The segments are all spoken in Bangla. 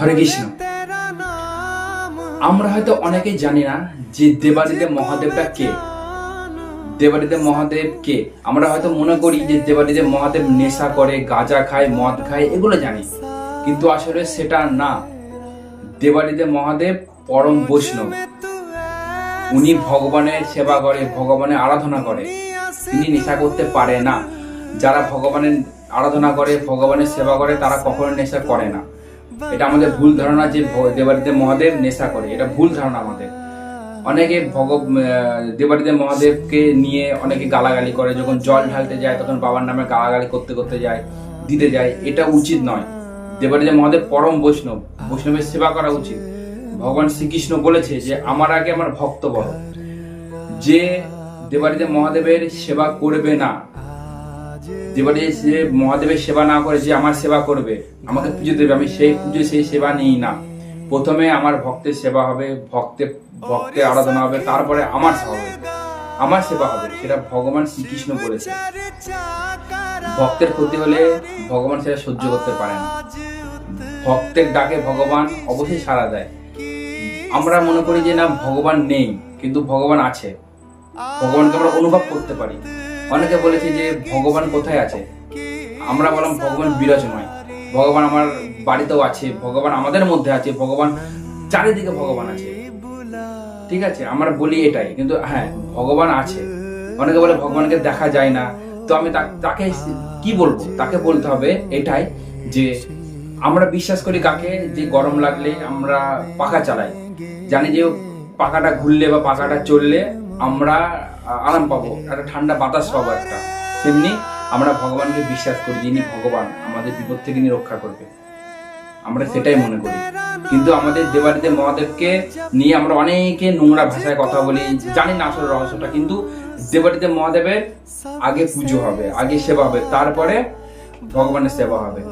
হরে কৃষ্ণ। আমরা হয়তো অনেকেই জানি না যে দেবাদিদেব মহাদেবটা কে। দেবাদিদেব মহাদেব কে? আমরা হয়তো মনে করি যে দেবাদিদেব মহাদেব নেশা করে, গাঁজা খায়, মদ খায়, এগুলো জানি। কিন্তু আসলে সেটা না। দেবাদিদেব মহাদেব পরম বৈষ্ণব। উনি ভগবানের সেবা করে, ভগবানের আরাধনা করে। তিনি নেশা করতে পারে না। যারা ভগবানের আরাধনা করে, ভগবানের সেবা করে, তারা কখনো নেশা করে না। এটা আমাদের ভুল ধারণা যে দেবাদিদেব মহাদেব নেশা করে, এটা ভুল ধারণা আমাদের। অনেকে ভগ দেবাদিদেব মহাদেবকে নিয়ে অনেকে গালাগালি করে, যখন জল ঢালতে যায়, তখন বাবার নামে গালাগালি করতে করতে যায়, দিতে যায়, এটা উচিত নয়। দেবাদিদেব মহাদেব পরম বৈষ্ণব, বৈষ্ণবের সেবা করা উচিত। ভগবান শ্রীকৃষ্ণ বলেছে যে, আমার আগে আমার ভক্ত বড় যে দেবাদিদেব মহাদেবের সেবা করবে না দেবারে যে মহাদেবের সেবা না করে যে আমার সেবা করবে, আমাকে পুজো দেবে, আমি সেই পুজো সেই সেবা নিই না। প্রথমে আমার ভক্তের সেবা হবে ভক্তের ভক্তের আরাধনা হবে, তারপরে আমার সেবা হবে। আমার সেবা হবে, সেটা ভগবান শ্রীকৃষ্ণ বলেছে ভক্তের ক্ষতি হলে ভগবান সেটা সহ্য করতে পারে না। ভক্তের ডাকে ভগবান অবশ্যই সাড়া দেয়। আমরা মনে করি যে না, ভগবান নেই, কিন্তু ভগবান আছে। ভগবানকে আমরা অনুভব করতে পারি। অনেকে বলেছে যে ভগবান কোথায় আছে? আমরা বললাম, ভগবান বিরাজময় ভগবান আমার বাড়িতেও আছে, ভগবান আমাদের মধ্যে আছে, ভগবান চারিদিকে ভগবান আছে। ঠিক আছে, আমরা বলি এটাই, কিন্তু হ্যাঁ ভগবান আছে। অনেকে বলে ভগবানকে দেখা যায় না। তো আমি তাকে কি বলব? তাকে বলতে হবে এটাই যে আমরা বিশ্বাস করি কাকে? যে গরম লাগলে আমরা পাখা চালাই। জানি যে পাখাটা ঘুরলে বা পাখাটা চললে আমরা আরাম পাবো, একটা ঠান্ডা বাতাস পাবো একটা। তেমনি আমরা ভগবানকে বিশ্বাস করি, যিনি ভগবান, আমাদের বিপদ থেকে রক্ষা করবে। আমরা সেটাই মনে করি। কিন্তু আমাদের দেবাদিদেব মহাদেবকে নিয়ে আমরা অনেকে নোংরা ভাষায় কথা বলি, জানি না আসলে রহস্যটা, কিন্তু দেবাদিদেব মহাদেবের আগে পুজো হবে, আগে সেবা হবে, তারপরে ভগবানের সেবা হবে।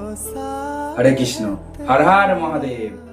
হরে কৃষ্ণ, হর হর মহাদেব।